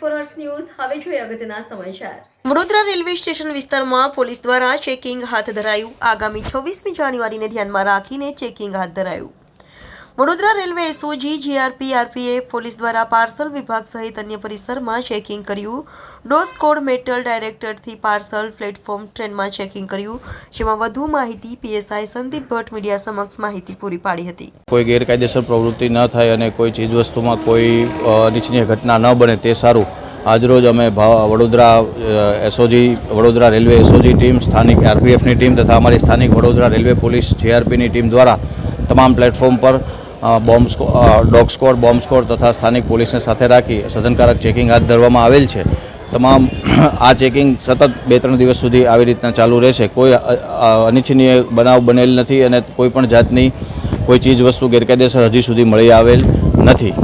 Four hours news હવે જોઈએ અગત્યના સમાચાર. વડોદરા રેલવે સ્ટેશન વિસ્તારમાં પોલીસ દ્વારા ચેકિંગ હાથ ધરાયું. આગામી છવ્વીસમી જાન્યુઆરીને ધ્યાનમાં રાખીને ચેકિંગ હાથ ધરાયું. Vadodara railway SOG GRP police દ્વારા પાર્સલ વિભાગ સહિત અન્ય પરિસરમાં ચેકિંગ કર્યું. ડોસ કોડ મેટલ ડાયરેક્ટરથી પાર્સલ પ્લેટફોર્મ ટ્રેનમાં ચેકિંગ કર્યું, જેમાં વધુ માહિતી પીએસઆઈ સંદીપ ભટ્ટ મીડિયા સમક્ષ માહિતી પૂરી પાડી હતી. કોઈ ગેરકાયદેસર પ્રવૃત્તિ ન થાય અને કોઈ ચીજવસ્તુમાં કોઈ નીચનીય ઘટના ન બને તે સારું. આજરોજ અમે Vadodara SOG Vadodara railway SOG team, સ્થાનિક આરપીએફની ટીમ તથા અમારી સ્થાનિક વડોદરા રેલવે પોલીસ, જીઆરપીની ટીમ દ્વારા તમામ પ્લેટફોર્મ પર bomb dog squad, bomb squad તથા સ્થાનિક પોલીસને સાથે રાખી સઘનકારક ચેકિંગ હાથ ધરવામાં આવેલ છે. તમામ આ ચેકિંગ સતત બે ત્રણ દિવસ સુધી આવી રીતના ચાલુ રહેશે. કોઈ અનિચ્છનીય બનાવ બનેલ નથી અને કોઈ પણ જાતની કોઈ ચીજ વસ્તુ ગેરકાયદેસર હજી સુધી મળી આવેલ નથી.